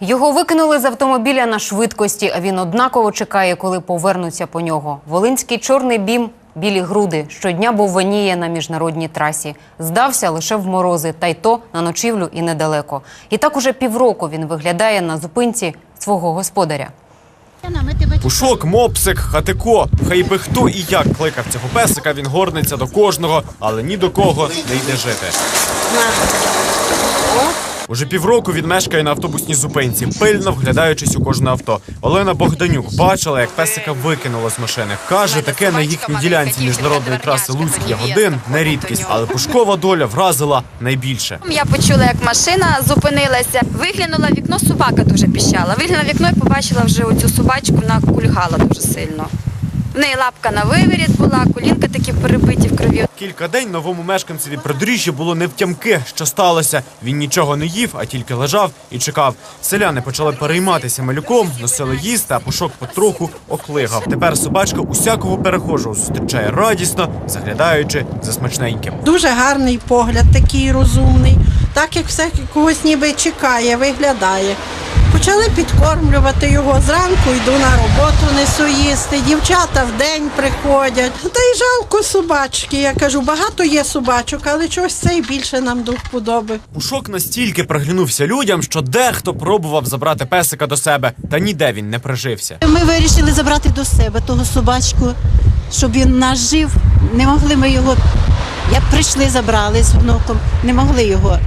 Його викинули з автомобіля на швидкості, а він однаково чекає, коли повернуться по нього. Волинський чорний бім, білі груди. Щодня бовваніє на міжнародній трасі. Здався лише в морози, та й то на ночівлю і недалеко. І так уже півроку він виглядає на зупинці свого господаря. Пушок, мопсик, хатико. Хай би хто і як кликав цього песика, він горниться до кожного, але ні до кого не йде жити. Уже півроку він мешкає на автобусній зупинці, пильно вглядаючись у кожне авто. Олена Богданюк бачила, як песика викинуло з машини. Каже, таке на їхній ділянці міжнародної траси Луцьк Ягодин не рідкість, але пушкова доля вразила найбільше. Я почула, як машина зупинилася, виглянула вікно, собака дуже піщала. Виглянула вікно і побачила вже оцю собачку, вона кульгала дуже сильно. В неї лапка на виворіт була, колінка такі перебиті. Кілька день новому мешканцеві придоріжжя було невтямки, що сталося. Він нічого не їв, а тільки лежав і чекав. Селяни почали перейматися малюком, носили їсти, а пушок потроху оклигав. Тепер собачка усякого перехожого зустрічає радісно, заглядаючи за смачненьким. Дуже гарний погляд, такий розумний, так як все когось ніби чекає, виглядає. Почали підкормлювати його. Зранку йду на роботу, несу їсти. Дівчата в день приходять. Та й жалко собачки. Я кажу, багато є собачок, але чогось цей більше нам до вподоби. Пушок настільки приглянувся людям, що дехто пробував забрати песика до себе, та ніде він не прижився. Ми вирішили забрати до себе того собачку, щоб він нас жив. Не могли ми його. Як прийшли, забрали з внуком, не могли його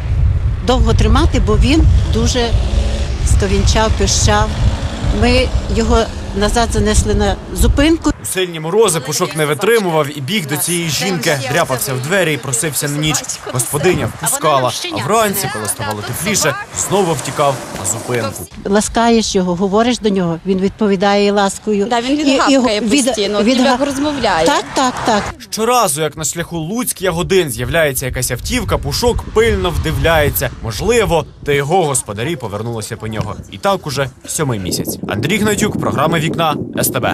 довго тримати, бо він дуже сковінчав, пищав. Ми його назад занесли на зупинку. У сильні морози пушок не витримував і біг до цієї жінки, дряпався в двері і просився на ніч. Господиня впускала. А вранці, коли ставало тепліше, знову втікав на зупинку. Ласкаєш його, говориш до нього, він відповідає ласкою. Да, він відгавкає від- постійно, від- ніби розмовляє. Так, так, так. Щоразу, як на шляху Луцьк Ягодин з'являється якась автівка, пушок пильно вдивляється. Можливо, та його господарі повернулися по нього. І так уже сьомий місяць. Андрій Гнатюк, програма Вікна СТБ.